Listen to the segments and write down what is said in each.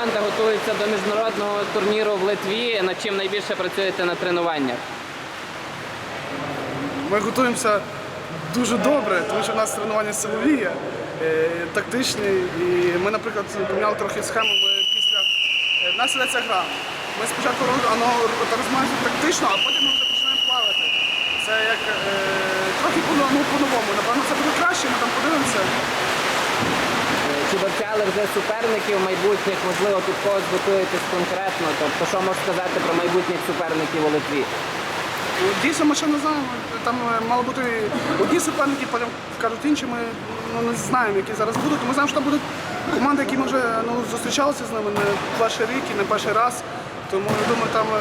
команда готується до міжнародного турніру в Литві. Над чим найбільше працюєте на тренуваннях? Ми готуємося дуже добре, тому що в нас тренування силові, е, тактичні. І ми, наприклад, поміняли трохи схему. Ми після е, в нас ідеться гра. Ми спочатку роз- воно тактично, а потім ми вже починаємо плавати. Це як е, трохи по- ну, по-новому. Напевно, це буде краще, ми там подивимося. Е, вже суперників майбутніх? Можливо, тут когось готуєтесь конкретно? Тобто, що можеш сказати про майбутніх суперників у Литві? Дійсно, ми ще не знаємо. Там е, мало бути одні суперники, потім кажуть інші. Ми ну, не знаємо, які зараз будуть. Ми знаємо, що там будуть команди, які ми вже ну, зустрічалися з ними не перший рік і не перший раз. Тому я думаю, там е,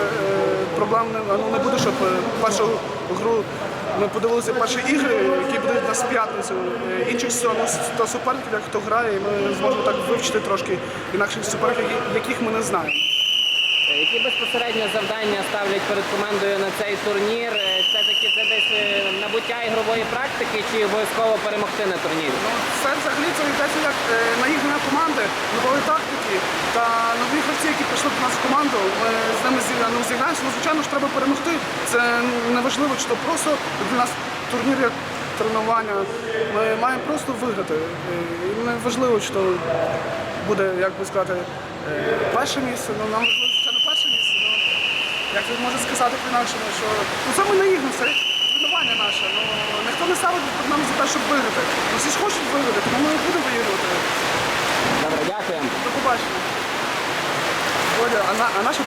проблем не, ну, не буде, щоб е, першу гру ми подивилися перші ігри, які будуть нас в п'ятницю. Е, Інших ну, та суперників, хто грає, і ми зможемо так вивчити трошки інакших суперників, яких ми не знаємо. Е, Які безпосередньо завдання ставлять перед командою на цей турнір? Це таки це десь е, набуття ігрової практики чи обов'язково перемогти на турнірі? Ну, це взагалі це йдеться як наїгнення команди, нової тактики та нові гравці, які прийшли до нас в команду. Ми з ними ну, зіграємося. Ну, звичайно ж треба перемогти. Це не важливо, чи то просто для нас турнір як тренування. Ми маємо просто виграти. І не важливо, то буде, як би сказати, е, перше місце. Ну, нам важливо, звичайно, перше місце. Ну, як можна сказати по-інакшому, що ну, це ми наїгнемо, це тренування наше. Ну, ніхто не ставить нами за те, щоб виграти. Ну, всі ж хочуть виграти, тому ми будемо виігрувати. Добре, дякуємо. До побачення. Оля, а, на,